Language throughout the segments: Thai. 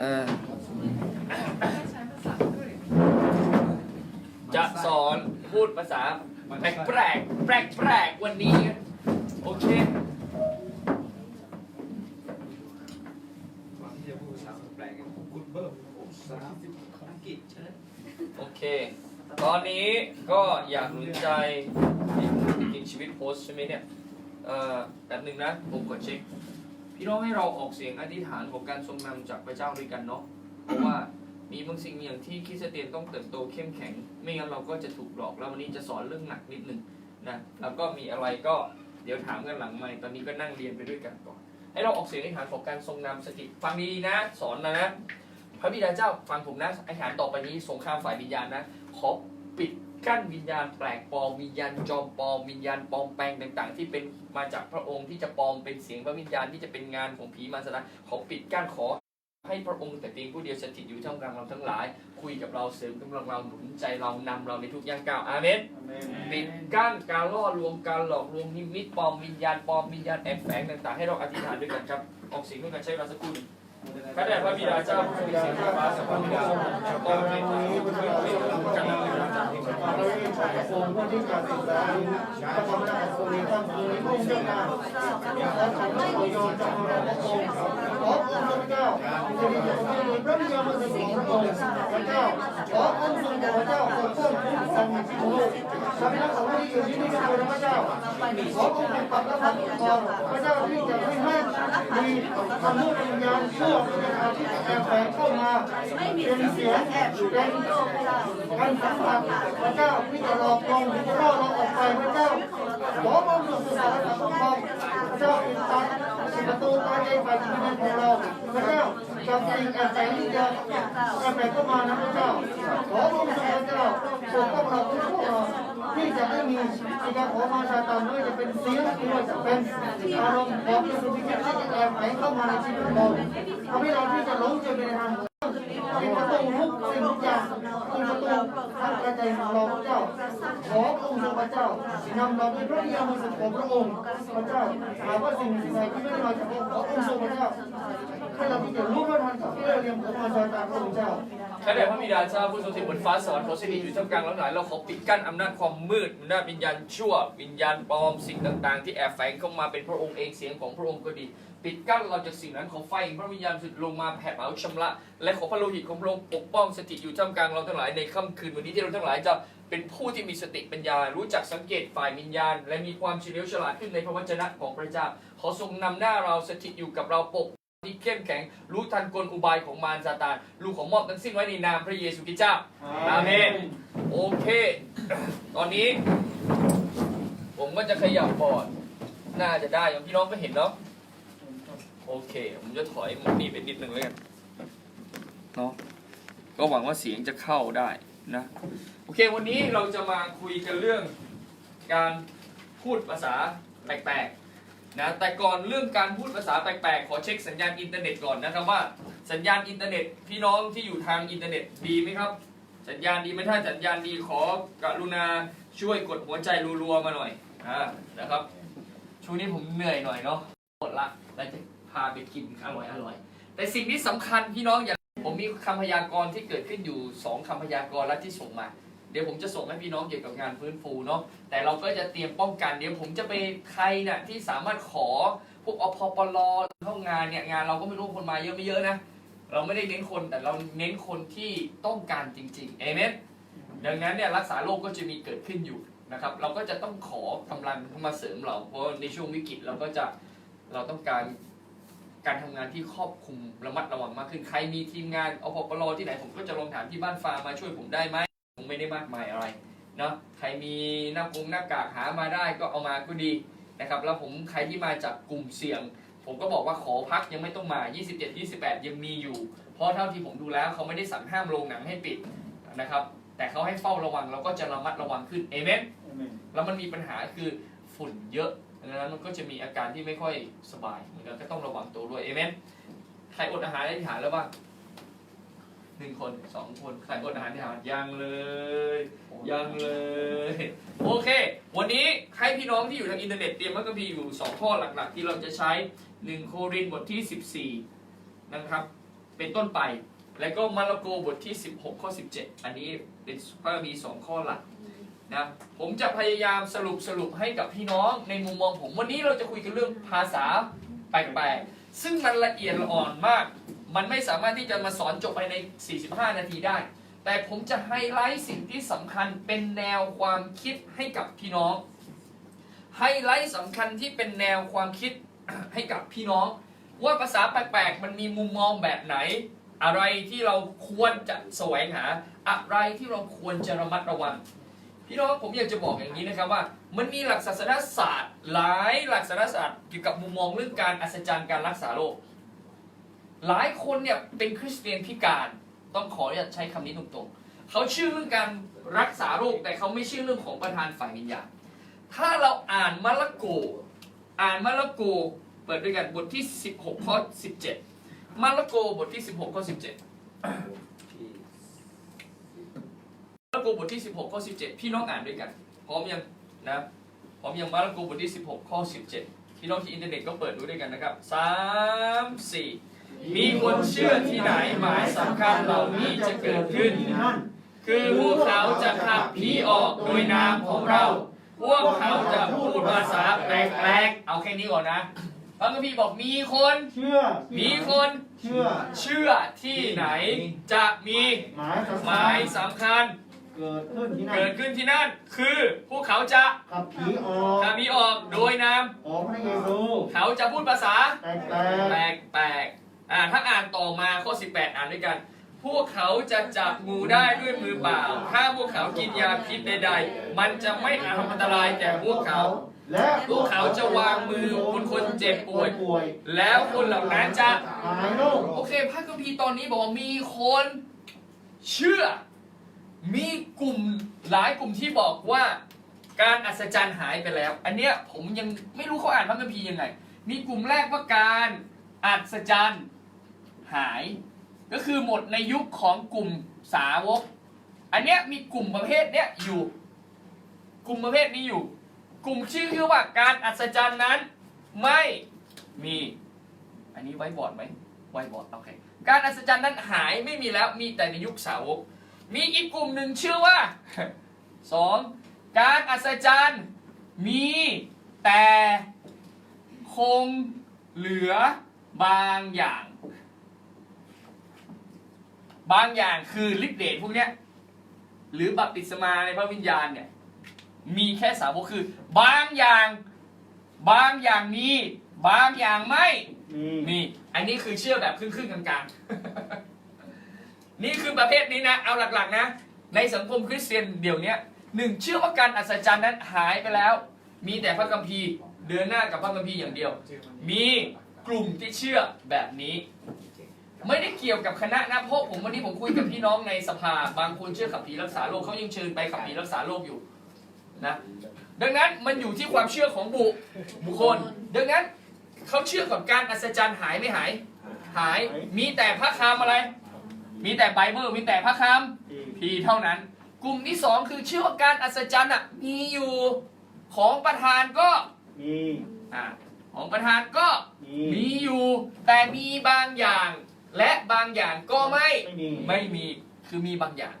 เออ จะสอนพูดภาษาแปลกแปลกแปลกแปลกๆวันนี้ โอเคก่อนที่จะพูดภาษาแปลกๆคุณเบิ้มภาษาอังกฤษใช่ไหมโอเค ตอนนี้ก็อยากหนุนใจที่กินชีวิตโพสต์ใช่ไหมเนี่ย เอ่อแบบหนึ่งนะ ผมกดเช็ค พี่น้องให้เราออกเสียงอธิษฐานของการทรงนำจากพระเจ้าด้วยกันเนาะเพราะว่ามีบางสิ่งอย่างที่คริสเตียนต้องเติบโตเข้มแข็ง ไม่งั้นเราก็จะถูกหลอกแล้ววันนี้จะสอนเรื่องหนักนิดนึงนะแล้วก็มีอะไรก็เดี๋ยวถามกันหลังใหม่ตอนนี้ก็นั่งเรียนไปด้วยกันก่อน ให้เราออกเสียงอธิษฐานของการทรงนำสติฟังดีๆนะ สอนนะนะพระบิดาเจ้าฟังผมนะอธิษฐานต่อไปนี้สงครามฝ่ายวิญญาณนะขอปิด กั้นวิญญาณแปลกปลอมวิญญาณจอมปลอมวิญญาณปลอมแปลงต่าง ๆ ที่เป็นมาจากพระองค์ที่จะปลอมเป็นเสียงพระวิญญาณที่จะเป็นงานของผีมารซาตานขอปิดกั้นขอให้พระองค์แต่เพียงผู้เดียวสถิตอยู่ท่ามกลางเราทั้งหลาย คุยกับเราเสริมกำลังเราหนุนใจเรานำเราในทุกย่างก้าวอาเมนปิดกั้นการล่อลวงการหลอกลวงนิมิตปลอมวิญญาณปลอมวิญญาณแอบแฝงต่างๆ ให้เราอธิษฐานด้วยกันครับออกเสียงด้วยกันใช้เวลาสักครู่หนึ่ง พระเดชพระบิดาเจ้าผู้ทรงเสียงฟ้าสวรรค์ตอนนี้กันเราจากที่สวรรค์องค์พระที่กัดสิสาพระธรรมนักสุริท่านสุริพงษ์เจ้านาขอฉันพระโยนจากพระองค์ขอองค์พระเจ้าจะมีจะมีพระวิญญาณมาสิของพระองค์พระเจ้าขอองค์ทรงพระเจ้าทรงเพิ่มคุ้มครองชีวิตข้าพเจ้าขอให้อยู่ที่นี่ด้วยพระเจ้าขอองค์เป็นปักและพักคองพระเจ้าที่จะให้แม่มีคำพูดวิญญาณชั่ววิญญาณที่แอบแฝงเข้ามาเป็นเสียงแอบเป็นการสัมผัสพระเจ้าที่จะหลอกลวงที่จะล่อเราออกไปพระเจ้าขอองค์ทรงสารปกครองพระเจ้าเป็นตาประตูตาใจฝ่ายจิตวิญญาณของเราพระเจ้ากับสิ่งแอบแฝงที่จะแอบแฝงเข้ามานะพระเจ้าขอองค์ทรงพระเจ้าปกป้องเราทุกพวกเรา ที่จะไม่มีที่จะขอมาซาตานไม่ว่าจะเป็นเสียงไม่ว่าจะเป็นอารมณ์ของที่สุดที่จะแอบแฝงเข้ามาในชีวิตเราทำให้เราที่จะหลงเจอในทางเป็นประตูทุกสิ่งทุกอย่างเป็นประตูทางกระจายของเราพระเจ้า ขอพระองค์ทรงพระเจ้านำเราเป็นพระบิดาบริสุทธิ์ของพระองค์พระเจ้าหากว่าสิ่งสิ่งใดที่ไม่ได้มาจากพระองค์ขอองค์ทรงพระเจ้าให้เราที่จะรู้เท่าทันกับที่เราเรียนของมาจากพระองค์เจ้า ข้าแต่พระบิดาเจ้าผู้ทรงสิทธิ์บนฟ้าสวรรค์ขอสถิตอยู่ท่ามกลางเราหลายเราขอปิดกั้นอำนาจความมืดอำนาจวิญญาณชั่ว วิญญาณปลอมสิ่งต่างๆ ที่แอบแฝงเข้ามาเป็นพระองค์เองเสียงของพระองค์ก็ดี ปิดกั้นเราจากสิ่งนั้นขอไฟพระวิญญาณสุดลงมาแผดเผาชำระ และขอพระโลหิตของพระองค์ปกป้องสถิตอยู่ท่ามกลางเราทั้งหลายในค่ำคืนวันนี้ที่เราทั้งหลายจะเป็นผู้ที่มีสติปัญญา รู้จักสังเกตฝ่ายวิญญาณ และมีความเฉลียวฉลาดขึ้นในพระวจนะของพระเจ้าขอทรงนำหน้าเราสถิตอยู่กับเราปก ที่เข้มแข็ง รู้ทันกลอุบายของมารซาตานลูกของมอบทั้งสิ้นไว้ในนามพระเยซูคริสต์เจ้าอาเมนโอเค ตอนนี้ ผมก็จะขยับบอร์ดน่าจะได้อย่างพี่น้องก็เห็นเนาะโอเค ผมจะถอยหมดนี่ไปนิดนึงแล้วกันเนาะก็หวังว่าเสียงจะเข้าได้นะโอเค วันนี้เราจะมาคุยกันเรื่องการพูดภาษาแปลกๆ นะแต่ก่อนเรื่องการพูดภาษาแปลกๆ ขอเช็คสัญญาณอินเทอร์เน็ตก่อนนะครับว่าสัญญาณอินเทอร์เน็ตพี่น้องที่อยู่ทางอินเทอร์เน็ตดีไหมครับ สัญญาณดีไหมถ้าสัญญาณดีขอกรุณาช่วยกดหัวใจรัวๆมาหน่อยอ่านะครับช่วงนี้ผมเหนื่อยหน่อยเนาะหมดละแล้วจะพาไปกินอร่อยอร่อยแต่สิ่งที่สำคัญพี่น้องอย่าผมมีคำพยากรณ์ที่เกิดขึ้นอยู่สองคำพยากรณ์และที่ส่งมา เดี๋ยวผมจะส่งให้พี่น้องเกี่ยวกับงานฟื้นฟูเนาะแต่เราก็จะเตรียมป้องกัน เดี๋ยวผมจะไปใครน่ะที่สามารถขอพวกอพปลเข้างานเนี่ยงานเราก็ไม่รู้คนมาเยอะไม่เยอะนะเราไม่ได้เน้นคนแต่เราเน้นคนที่ต้องการจริงๆเอเมนดังนั้นเนี่ยรักษาโรคก็จะมีเกิดขึ้นอยู่นะครับ เราก็จะต้องขอกำลังเข้ามาเสริมเรา เพราะในช่วงวิกฤตเราก็จะเราต้องการการทำงานที่ครอบคลุมระมัดระวังมากขึ้นใครมีทีมงานอพปลที่ไหนผมก็จะลองถามที่บ้านฟาร์มาช่วยผมได้ไหม ไม่ได้มากมายอะไรเนาะใครมีหน้ากงหน้ากากหามาได้ก็เอามาก็ดีนะครับแล้วผมใครที่มาจากกลุ่มเสี่ยง ผมก็บอกว่าขอพักยังไม่ต้องมา 27 28 ยังมีอยู่ เพราะเท่าที่ผมดูแล้วเขาไม่ได้สั่งห้ามโรงหนังให้ปิดนะครับแต่เขาให้เฝ้าระวังเราก็จะระมัดระวังขึ้นเอเมนแล้วมันมีปัญหาคือฝุ่นเยอะดังนั้นมันก็จะมีอาการที่ไม่ค่อยสบายเหมือนกันก็ต้องระวังตัวด้วยเอเมนใครอดอาหารได้ที่หารแล้วบ้าง หนึ่งคนสองคนใครอดอาหารที่หายังเลย ยังเลย โอเค วันนี้ให้พี่น้องที่อยู่ทางอินเทอร์เน็ตเตรียมพระคัมภีอยู่2ข้อหลักๆ ที่เราจะใช้1โครินบทที่14นะครับ เป็นต้นไป แล้วก็มาระโกบทที่16ข้อ17อันนี้เป็นพระมีสองข้อหลักนะผมจะพยายามสรุปสรุปให้กับพี่น้องในมุมมองผมวันนี้เราจะคุยกันเรื่องภาษาแปลกๆซึ่งมันละเอียดอ่อนมาก มันไม่สามารถที่จะมาสอนจบภายใน 45 นาทีได้ แต่ผมจะไฮไลท์สิ่งที่สำคัญเป็นแนวความคิดให้กับพี่น้อง ไฮไลท์สำคัญที่เป็นแนวความคิดให้กับพี่น้อง ว่าภาษาแปลกๆ มันมีมุมมองแบบไหน อะไรที่เราควรจะแสวงหา อะไรที่เราควรจะระมัดระวัง พี่น้องผมอยากจะบอกอย่างนี้นะครับว่า มันมีหลักศาสนศาสตร์ หลายหลักศาสนศาสตร์เกี่ยวกับมุมมองเรื่องการอัศจรรย์การรักษาโรค หลายคนเนี่ยเป็นคริสเตียนพิการต้องขออนุญาตใช้คำนี้ตรงๆ เขาเชื่อเรื่องการรักษาโรคแต่เขาไม่เชื่อเรื่องของประธานฝ่ายวิญญาณถ้าเราอ่านมาระโก อ่านมาระโกเปิดด้วยกันบทที่ 16 ข้อ 17 มาระโกบทที่ 16 ข้อ 17 มาระโกบทที่ 16 ข้อ 17 พี่น้องอ่านด้วยกัน พร้อมยังนะพร้อมยังมาระโกบทที่ 16 ข้อ 17 พี่น้องที่อินเทอร์เน็ตก็เปิดดูด้วยกันนะครับ 3 4 มีคนเชื่อที่ไหนหมายสำคัญเหล่านี้จะเกิดขึ้นนั่นคือพวกเขาจะขับผีออกโดยนามของเรา พวกเขาจะพูดภาษาแปลกๆ เอาแค่นี้ก่อนนะพระคัมภีร์บอกมีคน เชื่อ มีคนเชื่อ เชื่อที่ไหนจะมีหมายสำหคัมายญสำคัญเกิดขึ้นที่นั่เกินดขึ้นที่นั่น คือพวกเขาจะขับผีออกขับผีออกโดยนามของพระเยซู เขาจะพูดภาษาแปลกแปลกๆ อ่าถ้าอ่านต่อมาข้อ 18 อ่านด้วยกัน พวกเขาจะจับงูได้ด้วยมือเปล่า ถ้าพวกเขากินยาพิษใดๆ มันจะไม่ทำอันตรายแก่พวกเขา และพวกเขาจะวางมือบนคนเจ็บป่วยป่วย แล้วคนเหล่านั้นจะหายโรคโอเคพระคัมภีร์ตอนนี้บอกว่ามีคนเชื่อ มีกลุ่มหลายกลุ่มที่บอกว่าการอัศจรรย์หายไปแล้ว อันเนี้ยผมยังไม่รู้เขาอ่านพระคัมภีร์ยังไง มีกลุ่มแรกว่าการอัศจรรย์ หาย ก็คือหมดในยุคของกลุ่มสาวก อันเนี้ยมีกลุ่มประเภทเนี้ยอยู่ กลุ่มประเภทนี้อยู่ กลุ่มชื่อคือว่าการอัศจรรย์นั้นไม่มี อันนี้ไว้บอร์ดไหมไว้บอร์ดโอเคการอัศจรรย์นั้นหายไม่มีแล้วมีแต่ในยุคสาวก มีอีกกลุ่มหนึ่งชื่อว่าสองการอัศจรรย์มีแต่คงเหลือบางอย่าง บางอย่างคือฤทธิ์เดชพวกเนี้ย หรือบัพติศมาในพระวิญญาณเนี่ย มีแค่สาวกคือ บางอย่าง บางอย่างมีบางอย่างไม่มีนี่อันนี้คือเชื่อแบบครึ่งๆกลางๆ นี่คือประเภทนี้นะ เอาหลักๆนะ ในสังคมคริสเตียนเดี๋ยวนี้หนึ่งเชื่อว่าการอัศจรรย์นั้นหายไปแล้ว มีแต่พระคัมภีร์เดินหน้ากับพระคัมภีร์อย่างเดียว มีกลุ่มที่เชื่อแบบนี้ ไม่ได้เกี่ยวกับคณะนะเพราะผมวันนี้ผมคุยกับพี่น้องในสภา บางคนเชื่อขับผีรักษาโรคเขายังเชิญไปขับผีรักษาโรคอยู่นะดังนั้นมันอยู่ที่ความเชื่อของบุบุคคล ดังนั้นเขาเชื่อกับการอัศจรรย์หายไม่หาย หายมีแต่พระคำอะไร มีแต่ไบเบิลมีแต่พระคำพีเท่านั้น กลุ่มที่สองคือเชื่อว่าการอัศจรรย์อะมีอยู่ของประธานก็มีอ่าของประธานก็มีมีอยู่ แต่มีบางอย่าง และบางอย่างก็ไม่ไม่มี ไม่มีคือมีบางอย่าง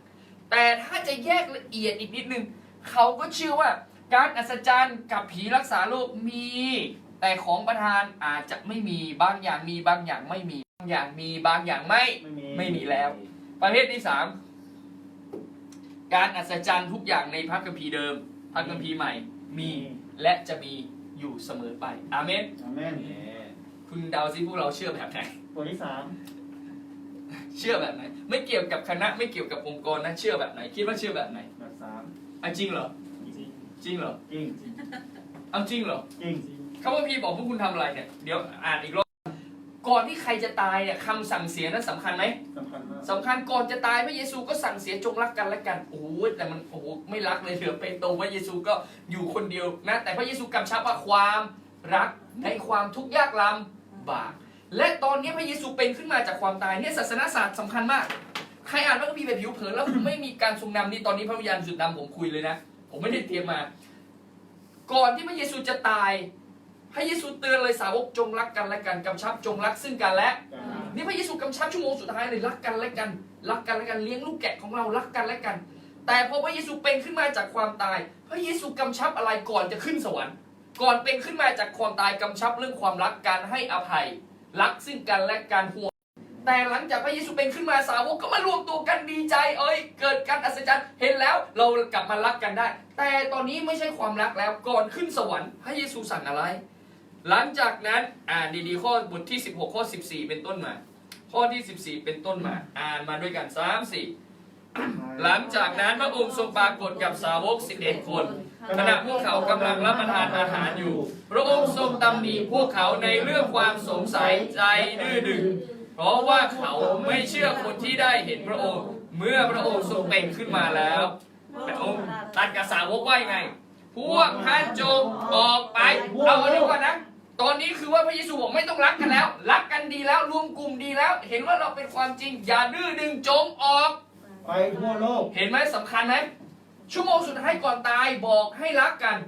แต่ถ้าจะแยกละเอียดอีกนิดนึงเขาก็เชื่อว่าการอัศจรรย์กับผีรักษาโรคมี แต่ของประธานอาจจะไม่มีบางอย่างมีบางอย่างไม่มีบางอย่างมีบางอย่างไม่ไม่มีไม่มีแล้ว ประเภทที่สามการอัศจรรย์ทุกอย่างในพระคัมภีร์เดิมพระคัมภีร์ใหม่มีและจะมีอยู่เสมอไปอาเมนอาเมนคุณเดาซิพวกเราเชื่อแบบไหน ตัวที่สาม เชื่อแบบไหน ไม่เกี่ยวกับคณะไม่เกี่ยวกับองค์กรนะ เชื่อแบบไหน คิดว่าเชื่อแบบไหนแบบสามอะจริงเหรอ จริงจริงเหรอ จริงเอาจริงเหรอ จริงเขาว่าพี่บอกพวกคุณทำอะไรเนี่ย เดี๋ยวอ่านอีกรอบ ก่อนที่ใครจะตายเนี่ยคำสั่งเสียนั้นสำคัญไหมสำคัญมากสำคัญก่อนจะตายพระเยซูก็สั่งเสียจงรักกันและกัน โอ้โหแต่มันโอ้โหไม่รักเลยเหลือเปโตรพระเยซูก็อยู่คนเดียวนะ แต่พระเยซูกำชับว่าความรักในความทุกข์ยากลำบาก และตอนนี้พระเยซูเป็นขึ้นมาจากความตายเนี่ยศาสนศาสตร์สำคัญมาก ใครอ่านพระคัมภีร์แบบผิวเผินแล้วผมไม่มีการทรงนำนี่ตอนนี้พระวิญญาณสุดนำผมคุยเลยนะ ผมไม่ได้เตรียมมา ก่อนที่พระเยซูจะตายพระเยซูเตือนเลยสาวกจงรักกันและกันกำชับจงรักซึ่งกันและนี่พระเยซูกำชับชั่วโมงสุดท้ายเลยรักกันและกันรักกันและกันเลี้ยงลูกแกะของเรารักกันและกัน แต่พอพระเยซูเป็นขึ้นมาจากความตาย พระเยซูกำชับอะไรก่อนจะขึ้นสวรรค์ ก่อนเป็นขึ้นมาจากความตายกำชับเรื่องความรักการให้อภัย รักซึ่งกันและการห่วงแต่หลังจากพระเยซูเป็นขึ้นมาสาวกก็มารวมตัวกันดีใจ เอ้ย เกิดการอัศจรรย์เห็นแล้วเรากลับมารักกันได้ แต่ตอนนี้ไม่ใช่ความรักแล้วก่อนขึ้นสวรรค์พระเยซูสั่งอะไร หลังจากนั้นอ่านดีๆข้อบทที่ 16 ข้อ 14 เป็นต้นมา ข้อที่ 14 เป็นต้นมา อ่านมาด้วยกัน3 4หลังจากนั้นพระองค์ทรงปรากฏกับสาวก11คน ขณะพวกเขากำลังรับประทานอาหารอยู่ พระองค์ทรงตำหนิพวกเขาในเรื่องความสงสัยใจดื้อดึง เพราะว่าเขาไม่เชื่อคนที่ได้เห็นพระองค์ เมื่อพระองค์ทรงเป็นขึ้นมาแล้วพระองค์ตัดกับสาวกว่ายังไง พวกท่านจงออกไปเอาอันนี้ก่อนนะตอนนี้คือว่าพระเยซูบอกไม่ต้องรักกันแล้ว รักกันดีแล้วรวมกลุ่มดีแล้ว เห็นว่าเราเป็นความจริงอย่าดื้อดึงจงออก ไปทั่วโลก เห็นไหมสำคัญไหม ชั่วโมงสุดท้ายก่อนตายบอกให้รักกัน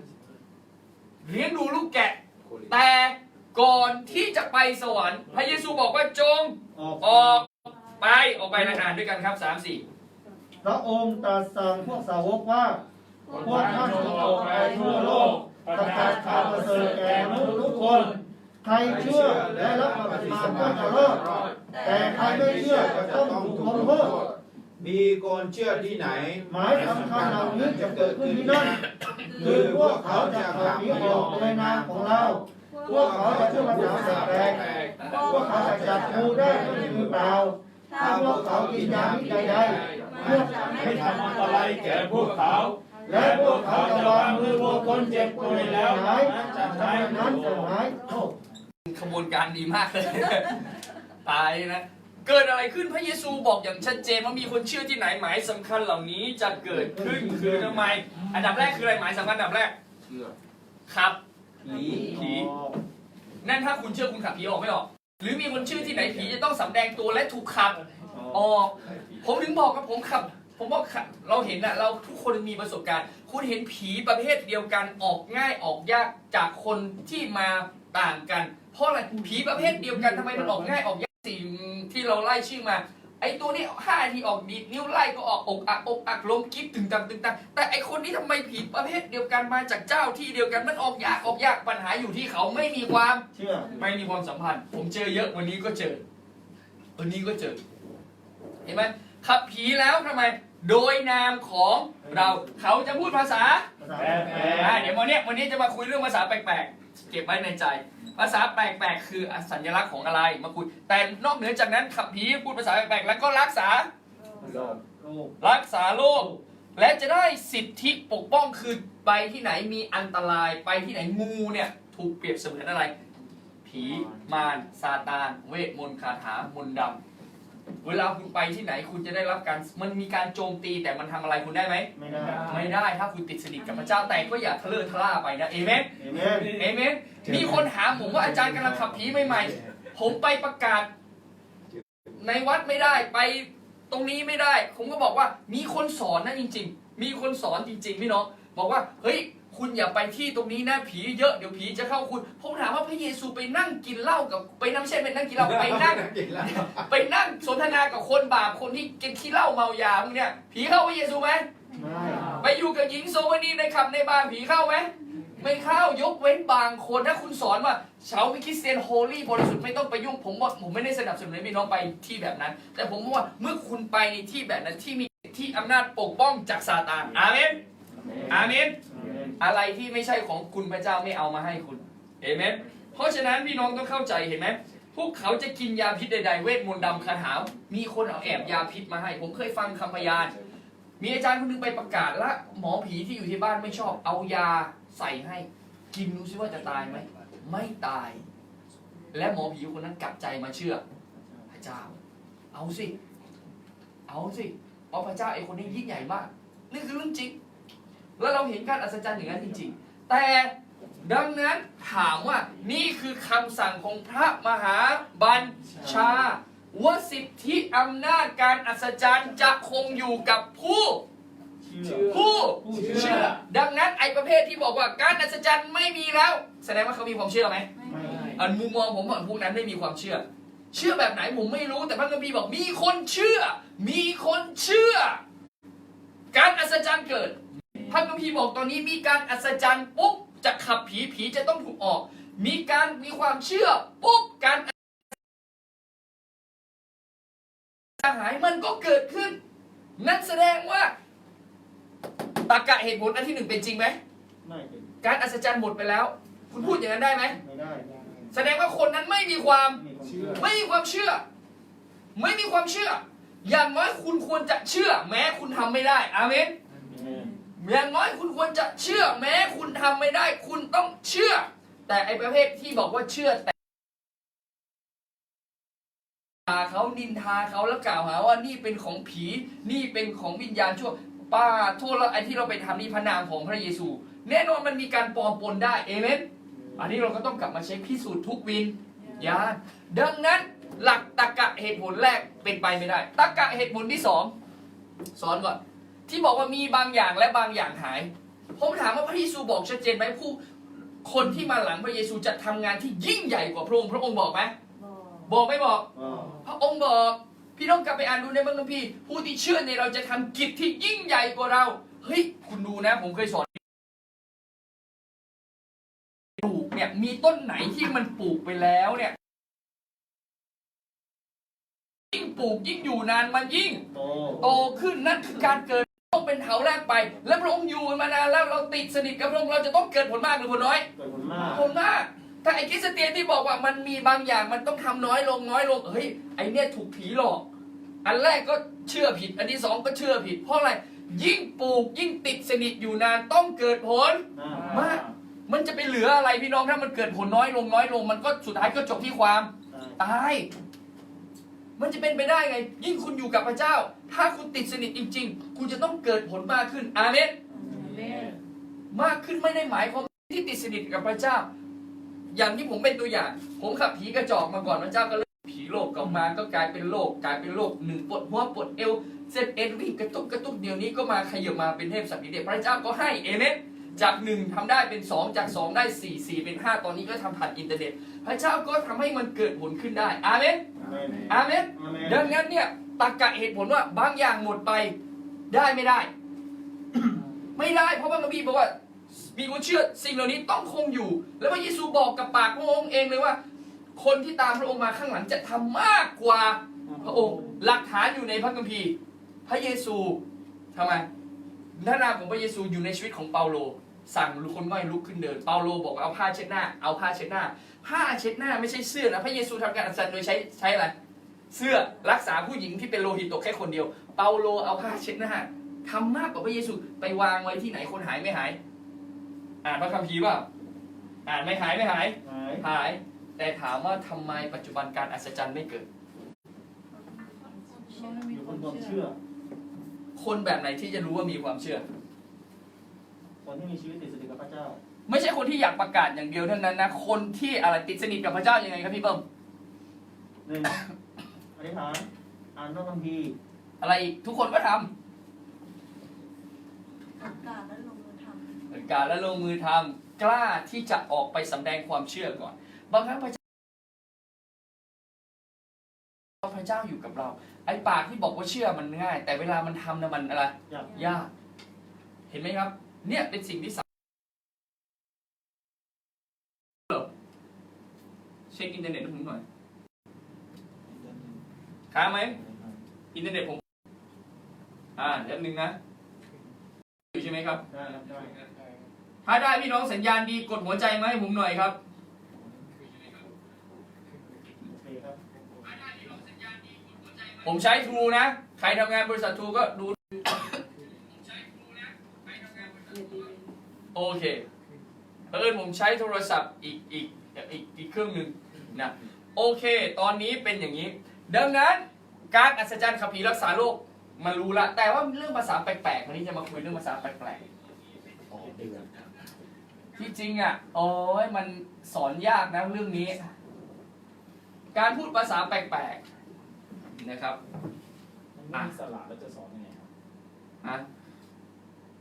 เลี้ยงดูลูกแกะ แต่ก่อนที่จะไปสวรรค์ พระเยซูบอกว่าจงออกออกไปออกไปนะอ่านด้วยกันครับสามสี่พระองค์ตรัสสั่งพวกสาวกว่าพวกท่านจงออกไปทั่วโลกประกาศข่าวประเสริฐแก่มนุษย์ทุกคน ใครเชื่อและรับบัพติศมาก็จะรอดแต่ใครไม่เชื่อจะต้องถูกลงโทษ มีคนเชื่อที่ไหน หมายสำคัญเหล่านี้จะเกิดขึ้นที่นั่นคือพวกเขาจะขับผีออกในนามของเรา พวกเขาจะชื่อภาษาแปลกๆพวกเขาจะจับงูได้ด้วยมือเปล่า ถ้าพวกเขากินยาพิษใดๆพวกจะไม่ไม่ทำทำอัอันนตตรารายยแก่แก่พพววกกเขาเขา และพวกเขาจะวางมือพวกคนเจ็บป่วยแล้วหายจากนั้นจะหายโรคขบวนการดีมากเลย ตายนะ เกิดอะไรขึ้นพระเยซูบอกอย่างชัดเจนว่ามีคนเชื่อที่ไหนหมายสำคัญเหล่านี้จะเกิดขึ้นคือทำไม อันดับแรกคืออะไรหมายสำคัญอันดับแรกเชื่อครับผีนั่นถ้าคุณเชื่อคุณขับผีออกไม่ออก หรือมีคนเชื่อที่ไหนผีจะต้องสำแดงตัวและถูกขับออก ผมถึงบอกกับผมขับ ผมบอกเราเห็นอะเราทุกคนมีประสบการณ์ คุณเห็นผีประเภทเดียวกันออกง่ายออกยากจากคนที่มาต่างกัน เพราะอะไรผีประเภทเดียวกันทำไมมันออกง่ายออกยาก สิ่งที่เราไล่ชื่อมา ไอ้ตัวนี้ห้านาทีออกดีดนิ้วไล่ก็ออกอกอักอกอักลมกิ๊บตึงตังตึงตังแต่ไอ้คนนี้ทำไมผีประเภทเดียวกันมาจากเจ้าที่เดียวกันมันออกยากออกยากปัญหาอยู่ที่เขาไม่มีความเชื่อไม่มีความสัมพันธ์ ผมเจอเยอะวันนี้ก็เจอ วันนี้ก็เจอ เห็นไหมขับผีแล้วทำไมโดยนามของเราเขาจะพูดภาษาภาษาแปลกอ่าเดี๋ยววันเนี้ยวันนี้จะมาคุยเรื่องภาษาแปลกๆ เก็บไว้ในใจ ภาษาแปลกๆ คือสัญลักษณ์ของอะไรมาคุย แต่นอกเหนือจากนั้นขับผีพูดภาษาแปลกๆ แล้วก็รักษาลรักษาโรคและจะได้สิทธิปกป้องคือไปที่ไหนมีอันตรายไปที่ไหนงูเนี่ยถูกเปรียบเสมือนอะไร ผีมารซาตาน เวทมนต์คาถามนต์ดำ เวลาคุณไปที่ไหนคุณจะได้รับการมันมีการโจมตีแต่มันทำอะไรคุณได้ไหม ไม่ได้ไม่ได้ถ้าคุณติดสนิทกับพระเจ้าแต่ก็อย่าทะเลอะทะล่าไปนะเอเมนเอเมนเอเมนมีคนถามผมว่าอาจารย์กำลังขับผีใหม่ๆผมไปประกาศ ในวัดไม่ได้ไปตรงนี้ไม่ได้ ผมก็บอกว่ามีคนสอนนะจริง ๆ มีคนสอนจริง ๆ พี่น้องบอกว่าเฮ้ย คุณอย่าไปที่ตรงนี้นะผีเยอะเดี๋ยวผีจะเข้าคุณ ผมถามว่าพระเยซูไปนั่งกินเหล้ากับไปนั่งไม่ใช่ไปนั่งกินเหล้าไปนั่งกินแล้วไปนั่งสนทนากับคนบาปคนที่กินขี้เหล้าเมายาพวกเนี้ยผีเข้าพระเยซูไหมไม่ไปอยู่กับหญิงโซวานีในขับในบาร์ผีเข้าไหมไม่เข้ายกเว้นบางคนถ้าคุณสอนว่าชาววิคริสเตียนโฮลี่บริสุทธิ์ไม่ต้องไปยุ่งผมบอกผมไม่ได้สนับสนุนให้พี่น้องไปที่แบบนั้น แต่ผมบอกว่าเมื่อคุณไปในที่แบบนั้นที่มีที่อำนาจปกป้องจากซาตานอาเมน อาเมนอะไรที่ไม่ใช่ของคุณพระเจ้าไม่เอามาให้คุณเห็นเพราะฉะนั้นพี่น้องต้องเข้าใจเห็นไหมพวกเขาจะกินยาพิษใดๆเวทมนต์ดำคาถา มีคนเอาแอบยาพิษมาให้ ผมเคยฟังคำพยาน มีอาจารย์คนหนึงไปประกาศและหมอผีที่อยู่ที่บ้านไม่ชอบ เอายาใส่ให้ กินดูซิว่าจะตายไหม ไม่ตาย และหมอผีคนนั้นกลับใจมาเชื่อ พระเจ้า เอาสิ เอาสิเพราะพระเจ้าไอ้คนนี้ยิ่งใหญ่มาก นี่คือเรื่องจริง แล้วเราเห็นการอัศจรรย์อย่างนั้นจริงๆ แต่ดังนั้นถามว่านี่คือคำสั่งของพระมหาบัญชา ว่าสิทธิอำนาจการอัศจรรย์จะคงอยู่กับผู้เชื่อผู้ผู้เชื่เชื่ออดังนั้นไอ้ประเภทที่บอกว่าการอัศจรรย์ไม่มีแล้ว แสดงว่าเขามีความเชื่อไหมไม่อันมุมมองผมว่าพวกนั้นไม่มีความเชื่อ เชื่อแบบไหนผมไม่รู้แต่พระคัมภีร์บอกมีคนเชื่อ มีคนเชื่อ การอัศจรรย์เกิด พระคัมภีร์บอกตอนนี้มีการอัศจรรย์ปุ๊บจะขับผีผีจะต้องถูกออก มีการมีความเชื่อปุ๊บการจะหายมันก็เกิดขึ้น นั่นแสดงว่าตากะเหตุผลอันที่หนึ่งเป็นจริงไหมไม่เป็นการอัศจรรย์หมดไปแล้ว คุณพูดอย่างนั้นได้ไหมไม่ได้แสดงว่าคนนั้นไม่มีความไม่มีความเชื่อไม่มีความเชื่อ ไม่มีความเชื่อ อย่างน้อยคุณควรจะเชื่อ แม้คุณทำไม่ได้อาเมน อย่างน้อยคุณควรจะเชื่อแม้คุณทำไม่ได้ คุณต้องเชื่อ แต่ไอ้ประเภทที่บอกว่าเชื่อแต่ด่าเขานินทาเขาแล้วกล่าวหาว่านี่เป็นของผี นี่เป็นของวิญญาณชั่วป้าโทษแล้วไอ้ที่เราไปทำนี่พระนามของพระเยซู แน่นอนมันมีการปลอมปนได้เอเมนอันนี้เราก็ต้องกลับมาเช็คพิสูจน์ทุกวินญาณดังนั้นหลักตรรกะเหตุผลแรกเป็นไปไม่ได้ตรรกะเหตุผลที่สองสอนก่อน ที่บอกว่ามีบางอย่างและบางอย่างหาย ผมถามว่าพระเยซูบอกชัดเจนไหมผู้คนที่มาหลังพระเยซูจะทำงานที่ยิ่งใหญ่กว่าพระองค์พระองค์บอกไหมบอกไม่บอกอ๋อพระองค์บอก พี่ต้องกลับไปอ่านดูในพระคัมภีร์ผู้ที่เชื่อในเราจะทำกิจที่ยิ่งใหญ่กว่าเราเฮ้ยคุณดูนะ ผมเคยสอนปลูกเนี่ยมีต้นไหนที่มันปลูกไปแล้วเนี่ยยิ่งปลูกยิ่งอยู่นานมันยิ่งโตโตขึ้นนั่นคือการเกิดต้อง เป็นเถาแรกไป และพระองค์อยู่มานานแล้วเราติดสนิทกับพระองค์เราจะต้องเกิดผลมากหรือผลน้อยเกิดผลมากผลมาก ถ้าไอ้คริสเตียนที่บอกว่ามันมีบางอย่างมันต้องทำน้อยลงน้อยลงเฮ้ยไอเนี่ยถูกผีหลอก อันแรกก็เชื่อผิด อันที่สองก็เชื่อผิด เพราะอะไรยิ่งปลูกยิ่งติดสนิทอยู่นานต้องเกิดผลมากมันจะไปเหลืออะไรพี่น้องถ้ามันเกิดผลน้อยลงน้อยลง มันก็สุดท้ายก็จบที่ความตาย มันจะเป็นไปได้ไง ยิ่งคุณอยู่กับพระเจ้า ถ้าคุณติดสนิทจริง ๆ คุณจะต้องเกิดผลมากขึ้นอาเมนมากขึ้นไม่ได้หมายความที่ติดสนิทกับพระเจ้า อย่างที่ผมเป็นตัวอย่าง ผมขับผีกระจอกมาก่อนพระเจ้าก็เลยผีโรคกลับมาก็กลายเป็นโรคกลายเป็นโรคหนึ่งปวดหัวปวดเอวเส้นเอ็นวิ่งกระตุกกระตุกเดี๋ยวนี้ก็มาขยับมาเป็นเทพสักดิเดชพระเจ้าก็ให้เอเมนจากหนึ่งทำได้เป็นสองจากสองได้สี่สี่เป็นห้าตอนนี้ก็ทำผ่านอินเทอร์เน็ต พระเจ้าก็ทำให้มันเกิดผลขึ้นได้อาเมนอาเมนดังนั้นเนี่ยตรรกะเหตุผลว่าบางอย่างหมดไปได้ไม่ได้ ไม่ได้ เพราะว่าพระบีบอกว่ามีคนเชื่อสิ่งเหล่านี้ต้องคงอยู่ แล้วพระเยซูบอกกับปากพระองค์เองเลยว่า คนที่ตามพระองค์มาข้างหลังจะทำมากกว่าพระองค์ หลักฐานอยู่ในพระคัมภีร์ พระเยซูทำไมพระนามของพระเยซูอยู่ในชีวิตของเปาโล สั่งคนง่อยลุกขึ้นเดิน เปาโลบอกว่าเอาผ้าเช็ดหน้า เอาผ้าเช็ดหน้า ผ้าเช็ดหน้าไม่ใช่เสื้อนะ พระเยซูทำการอัศจรรย์โดยใช้ใช้อะไร เสื้อรักษาผู้หญิงที่เป็นโลหิตตกแค่คนเดียว เปาโลเอาผ้าเช็ดหน้าทำมากกว่าพระเยซูไปวางไว้ที่ไหนคนหายไม่หาย อ่านพระคัมภีร์ว่าอ่านไม่หายไม่หาย หายหายแต่ถามว่าทำไมปัจจุบันการอัศจรรย์ไม่เกิดอยู่บนความเชื่อคนแบบไหนที่จะรู้ว่ามีความเชื่อ คนที่มีชีวิตติดสนิทกับพระเจ้า ไม่ใช่คนที่อยากประกาศอย่างเดียวเท่านั้นนะคนที่อะไรติดสนิทกับพระเจ้ายังไงครับพี่เบิ้มหนึ่งอธิษฐานอ่านพระคัมภีร์อะไรอีกทุกคนก็ทำประกาศและลงมือทำประกาศและลงมือทำกล้าที่จะออกไปสำแดงความเชื่อก่อน บางครั้งพระเจ้าพระเจ้าอยู่กับเรา ไอ้ปากที่บอกว่าเชื่อมันง่าย แต่เวลามันทำนะมันอะไรอยาก ยาก เห็นไหมครับ เนี่ยเป็นสิ่งที่สำเช็คอินเทอร์เน็ตให้ผมหน่อยค้างไหมอินเทอร์เน็ตผม อ่าเดี๋ยวหนึ่งนะอยู่ใช่ไหมครับ ได้ครับได้ถ้าได้พี่น้องสัญญาณดีกดหัวใจมาให้ผมหน่อยครับผมใช้ทูนะ ใครทำงานบริษัททูก็ดู โอเคเออผมใช้โทรศัพท์อีกอีกอีกอีกเครื่องหนึ่งนะโอเค ตอนนี้เป็นอย่างนี้ ดังนั้นการอัศจรรย์ขับผีรักษาโรคมันรู้ละ แต่ว่าเรื่องภาษาแปลกๆวันนี้จะมาคุยเรื่องภาษาแปลกๆที่จริงอะโอ้ยมันสอนยากนะเรื่องนี้ การพูดภาษาแปลกๆนะครับมันไม่มีสละแล้วจะสอนยังไงครับอะ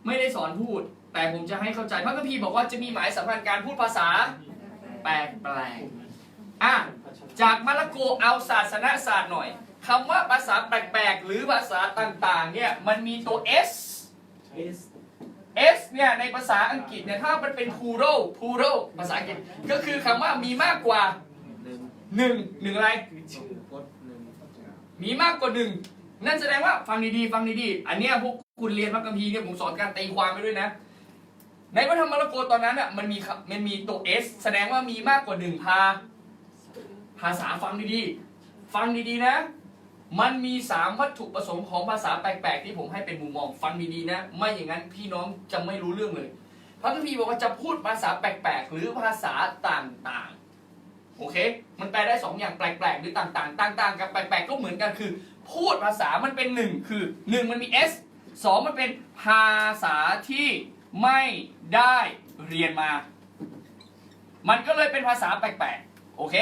ไม่ได้สอนพูดแต่ผมจะให้เข้าใจพระคัมภีร์บอกว่าจะมีหมายสำคัญการพูดภาษาแปลกๆอะพระจากมาระโกเอาศาสนศาสตร์หน่อยคำว่าภาษาแปลกๆ หรือภาษาต่างๆเนี่ยมันมีตัว s s เนี่ยในภาษาอังกฤษเนี่ยถ้ามันเป็น plural plural ภาษาอังกฤษก็คือคำว่ามีมากกว่าหนึ่งหนึ่งอะไร มีมากกว่าหนึ่งนั่นแสดงว่าฟังดีๆ ฟังดีๆ อันเนี้ยพวกคุณเรียนพระคัมภีร์เนี่ยผมสอนการตีความไปด้วยนะ ในพระธรรมมาระโกตอนนั้นอะมันมีคำมันมีตัว s แสดงว่ามีมากกว่าหนึ่งพา ภาษาฟังดีๆ ฟังดีๆนะ มันมีสามวัตถุประสงค์ของภาษาแปลกๆ ที่ผมให้เป็นมุมมองฟังดีๆนะ ไม่อย่างนั้นพี่น้องจะไม่รู้เรื่องเลย พระคัมภีร์บอกว่าจะพูดภาษาแปลกๆ หรือภาษาต่างๆ โอเค มันแปลได้สองอย่างแปลกๆ หรือต่างๆ ต่างๆ กับแปลกๆ ก็เหมือนกันคือ พูดภาษามันเป็นหนึ่งคือหนึ่งมันมี s สองมันเป็นภาษาที่ ไม่ได้เรียนมา มันก็เลยเป็นภาษาแปลกๆ โอเค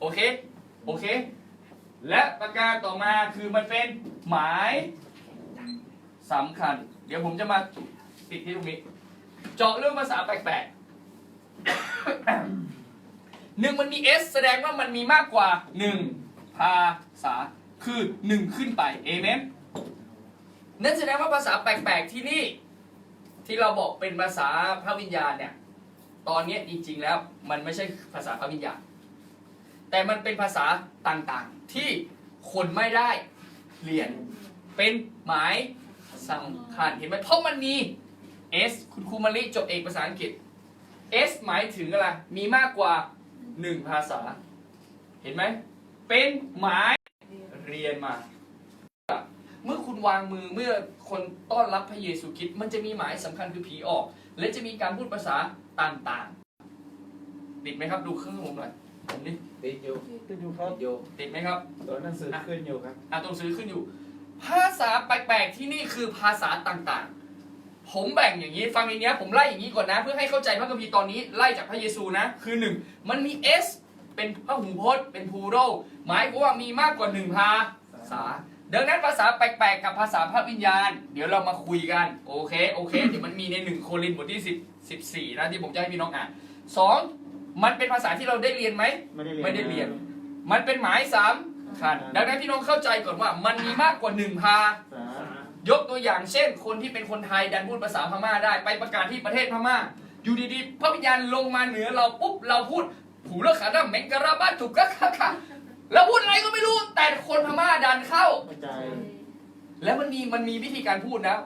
โอเค โอเค และประการต่อมาคือมันเป็นหมายสำคัญ เดี๋ยวผมจะมาปิดที่ตรงนี้ เจาะเรื่องภาษาแปลกๆหนึ่งมันมี s แสดงว่ามันมีมากกว่าหนึ่งภาษาคือหนึ่งขึ้นไป เอเมนนั่นแสดงว่าภาษาแปลกๆที่นี่ ที่เราบอกเป็นภาษาพระวิญญาณเนี่ย ตอนนี้จริง ๆ แล้วมันไม่ใช่ภาษาพระวิญญาณ แต่มันเป็นภาษาต่างๆ ที่คนไม่ได้เรียน เป็นหมายสำคัญเห็นไหมเพราะมันมี S คุณครูมาริจบเอกภาษาอังกฤษ S หมายถึงอะไร มีมากกว่า 1 ภาษา เห็นไหม เป็นหมายเรียนมา เมื่อคุณวางมือเมื่อคนต้อนรับพระเยซูคริสต์มันจะมีหมายสำคัญคือผีออก และจะมีการพูดภาษาต่างๆ ติดไหมครับดูเครื่องผมหน่อยผมนี่ติดอยู่ติดอยู่ครับติดอยู่ติดไหมครับ ตัวหนังสือขึ้นอยู่ครับอะตรงซื้อขึ้นอยู่ ภาษาแปลกๆที่นี่คือภาษาต่างๆ ผมแบ่งอย่างนี้ฟังในเนี้ยผมไล่อย่างนี้ก่อนนะ เพื่อให้เข้าใจพระคัมภีร์ตอนนี้ไล่จากพระเยซูนะ คือหนึ่งมันมี S เป็นพหูพจน์ เป็นพูโรหมายความว่ามีมากกว่าหนึ่งภาษา ดังนั้นภาษาแปลกๆกับภาษาพระวิญญาณ เดี๋ยวเรามาคุยกัน โอเคโอเคเดี๋ยวมันมีในหนึ่งโครินธ์บทที่10 14นะที่ผมจะให้พี่น้องอ่านสองมันเป็นภาษาที่เราได้เรียนไหมไม่ได้เรียน ไม่ได้เรียน มันเป็นหมายสามคัญดังนั้นพี่น้องเข้าใจก่อนว่ามันมีมากกว่าหนึ่งพา สา ยกตัวอย่างเช่น คนที่เป็นคนไทยดันพูดภาษาพม่าได้ไปประกาศที่ประเทศพม่า อยู่ดีๆพระวิญญาณลงมาเหนือเราปุ๊บเราพูดผูเลือกขาดำเมงกะราบ้านถูกกะค่ะค่ะ เราพูดอะไรก็ไม่รู้ แต่คนพม่าดันเข้า เข้าใจ แล้วมันมีมันมีวิธีการพูดนะ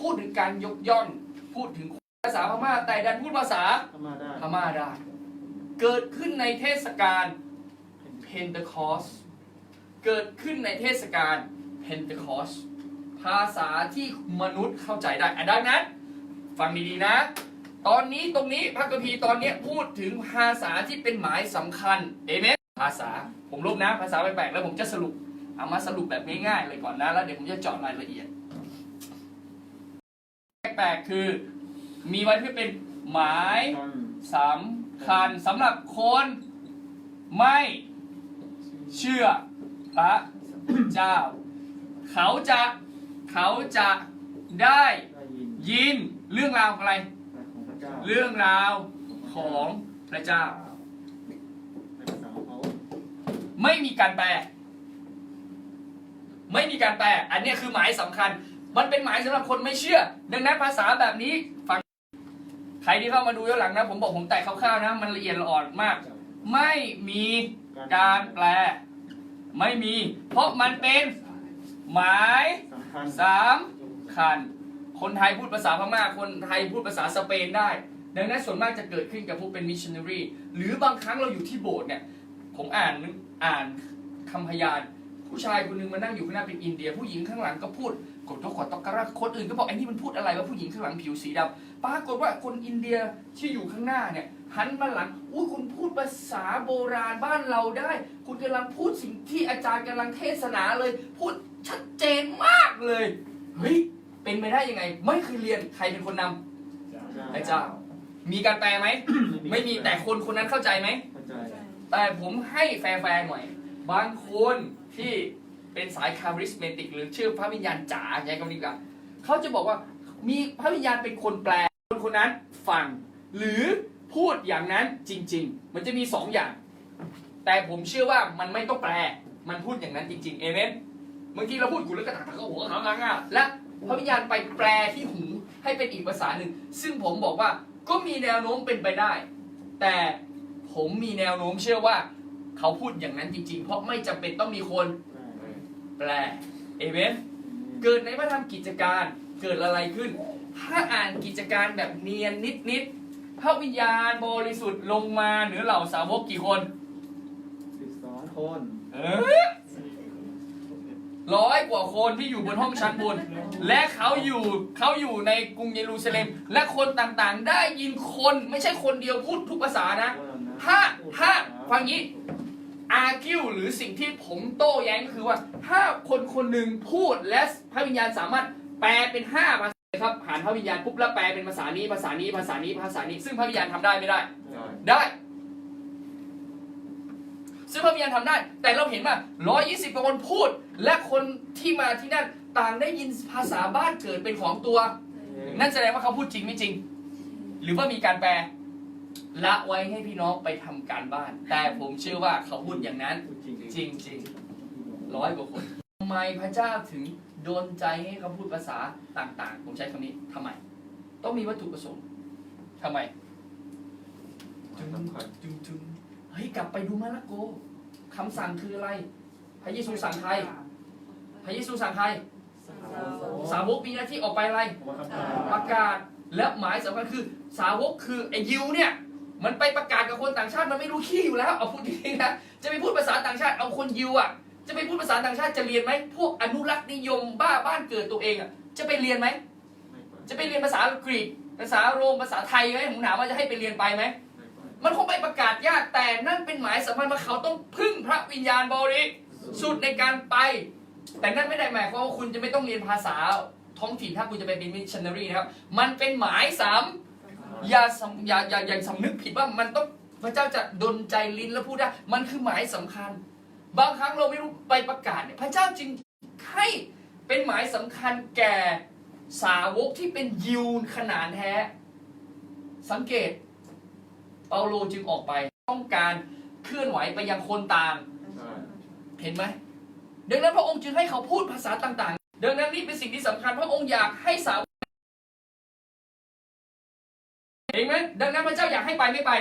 พูดถึงการยกย่อง พูดถึงภาษาพม่าแต่ดันพูดภาษาเข้ามาได้พม่าได้ เกิดขึ้นในเทศกาลเพนเทคอสเกิดขึ้นในเทศกาลเพนเทคอสภาษาที่มนุษย์เข้าใจได้อะดังนั้น ฟังดีๆนะ ตอนนี้ตรงนี้พระคัมภีร์ตอนเนี้ยพูดถึงภาษาที่เป็นหมายสำคัญเอเมน ภาษา ผมลบนะภาษาแปลกๆแล้วผมจะสรุป เอามาสรุปแบบง่ายๆเลยก่อนนะ แล้วเดี๋ยวผมจะเจาะรายละเอียด แปลกๆคือ มีไว้เพื่อเป็นหมายสำคัญสำหรับคนไม่เชื่อพระเจ้า เขาจะเขาจะได้ยินเรื่องราวของอะไร เรื่องราวของพระเจ้า ในภาษาของเขา ไม่มีการแปล ไม่มีการแปล อันนี้คือหมายสำคัญ มันเป็นหมายสำหรับคนไม่เชื่อ ดังนั้นภาษาแบบนี้ฟังใครที่เข้ามาดูย้อนหลังนะ ผมบอกผมแตะคร่าวๆนะ มันละเอียดละอ่อนมาก ไม่มีการแปล ไม่มี เพราะมันเป็นหมายสำคัญสามคัญ คนไทยพูดภาษาพม่า คนไทยพูดภาษาสเปนได้ ดังนั้นส่วนมากจะเกิดขึ้นกับพวกเป็นมิชชันนารีหรือบางครั้งเราอยู่ที่โบสถ์เนี่ย ผมอ่านอ่านคำพยาน ผู้ชายคนหนึงมานั่งอยู่ข้างหน้าเป็นอินเดีย ผู้หญิงข้างหลังก็พูดกดตกขอตกกระรักคนอื่นก็บอกไอ้นี่มันพูดอะไรวะผู้หญิงข้างหลังผิวสีดำปรากฏว่าคนอินเดียที่อยู่ข้างหน้าเนี่ยหันมาหลังอุ้ยคุณพูดภาษาโบราณบ้านเราได้ คุณกำลังพูดสิ่งที่อาจารย์กำลังเทศนาเลย พูดชัดเจนมากเลยเฮ้ยเป็นไปได้ยังไง ไม่เคยเรียนใครเป็นคนนำพระเจ้ามีการแปลไหม ไม่มีแต่คนคนนั้นเข้าใจไหมเข้าใจ แต่ผมให้แฟร์ๆหน่อย บางคนที่เป็นสายคาริสเมติก หรือชื่อพระวิญญาณจ๋าใช้คำนี้กันเขาจะบอกว่ามีพระวิญญาณเป็นคนแปลคนคนนั้นฟัง หรือพูดอย่างนั้นจริง ๆ มันจะมีสองอย่าง แต่ผมเชื่อว่ามันไม่ต้องแปล มันพูดอย่างนั้นจริง ๆ เอเมนบางทีเราพูดกูแล้วก็ตักตะกหัวหางงอะและพระวิญญาณไปแปลที่หูให้เป็นอีกภาษาหนึ่ง ซึ่งผมบอกว่าก็มีแนวโน้มเป็นไปได้ แต่ ผมมีแนวโน้มเชื่อว่า เขาพูดอย่างนั้นจริง ๆ เพราะไม่จำเป็นต้องมีคนแปลเอเมนเกิดในพระธรรมกิจการเกิดอะไรขึ้น ถ้าอ่านกิจการแบบเนียนนิดๆพระวิญญาณบริสุทธิ์ลงมาเหนือเหล่าสาวกกี่คนสิบสองคน เออ ร้อยกว่าคนที่อยู่บนห้องชั้นบน และเขาอยู่เขาอยู่ในกรุงเยรูซาเล็ม และคนต่างๆ ได้ยินคนไม่ใช่คนเดียวพูดทุกภาษานะ ถ้าถ้าฟังงี้อาคิวหรือสิ่งที่ผมโต้แย้งก็คือว่า ถ้าคนคนหนึ่งพูดและพระวิญญาณสามารถแปลเป็นห้าภาษาครับผ่านพระวิญญาณปุ๊บแล้วแปลเป็นภาษานี้ภาษานี้ภาษานี้ภาษานี้ ซึ่งพระวิญญาณทำได้ไม่ได้ ได้ ซึ่งพระวิญญาณทำได้ แต่เราเห็นว่า 120กว่าคนพูด และคนที่มาที่นั่นต่างได้ยินภาษาบ้านเกิดเป็นของตัว นั่นแสดงว่าเขาพูดจริงไม่จริง หรือว่ามีการแปลละไว้ให้พี่น้องไปทำการบ้าน แต่ผมเชื่อว่าเขาพูดอย่างนั้นจริงจริงร้อยกว่าคนทำไมพระเจ้าถึงโดนใจให้เขาพูดภาษาต่าง ๆ ผมใช้คำนี้ทำไม ต้องมีวัตถุประสงค์ทำไมจึงจึง ฮ้ยกลับไปดูมาระโกคำสั่งคืออะไร พระเยซูสั่งใคร พระเยซูสั่งใคร สาวกมีหน้าที่ออกไปอะไร ประกาศ และหมายสำคัญคือ สาวกคือไอ้ยิวเนี่ย มันไปประกาศกับคนต่างชาติมันไม่รู้ขี้อยู่แล้ว เอาพูดจริงๆนะ จะไปพูดภาษาต่างชาติเอาคนยิวอะ จะไปพูดภาษาต่างชาติจะเรียนไหม พวกอนุรักษ์นิยมบ้าบ้านเกิดตัวเองอะ จะไปเรียนไหม จะไปเรียนภาษากรีก ภาษาโรม ภาษาไทยไหมผมถามว่าจะให้ไปเรียนไปไหม มันคงไปประกาศยากแต่นั่นเป็นหมายสำคัญว่าเขาต้องพึ่งพระวิญญาณบริสุทธิ์ในการไป แต่นั่นไม่ได้หมายความว่าคุณจะไม่ต้องเรียนภาษาท้องถิ่นถ้าคุณจะไปเป็นมิชชันนารีนะครับ มันเป็นหมายสามอย่าสอย่าอย่าอย่าสำนึกผิดว่ามันต้องพระเจ้าจะดลใจลิ้นแล้วพูดได้ มันคือหมายสำคัญ บางครั้งเราไม่รู้ไปประกาศเนี่ยพระเจ้าจึงให้เป็นหมายสำคัญแก่สาวกที่เป็นยิวขนาดแท้ สังเกต เปาโลจึงออกไป ต้องการเคลื่อนไหวไปยังคนต่าง เห็นไหมดังนั้นพระองค์จึงให้เขาพูดภาษาต่าง ๆ ดังนั้นนี่เป็นสิ่งที่สำคัญ พระองค์อยากให้สาวกเห็นไหมดังนั้นพระเจ้าอยากให้ไปไม่ไป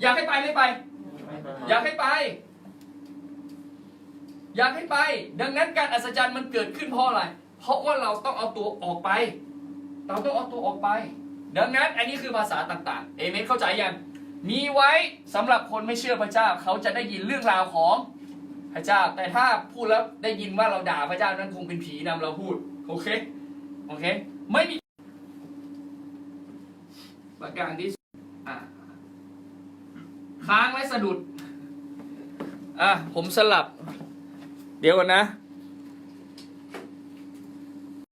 อยากให้ไปไม่ไป อยากให้ไป อยากให้ไป ดังนั้นการอัศจรรย์มันเกิดขึ้นเพราะอะไร เพราะว่าเราต้องเอาตัวออกไป เราต้องเอาตัวออกไป ดังนั้นอันนี้คือภาษาต่างๆ เอเมนเข้าใจยัง มีไว้สำหรับคนไม่เชื่อพระเจ้า เขาจะได้ยินเรื่องราวของพระเจ้า แต่ถ้าพูดแล้วได้ยินว่าเราด่าพระเจ้านั้นคงเป็นผีนำเราพูด โอเค โอเค ไม่มีประการที่สอ่ค้างและสะดุด อะ ผมสลับ เดี๋ยวก่อนนะ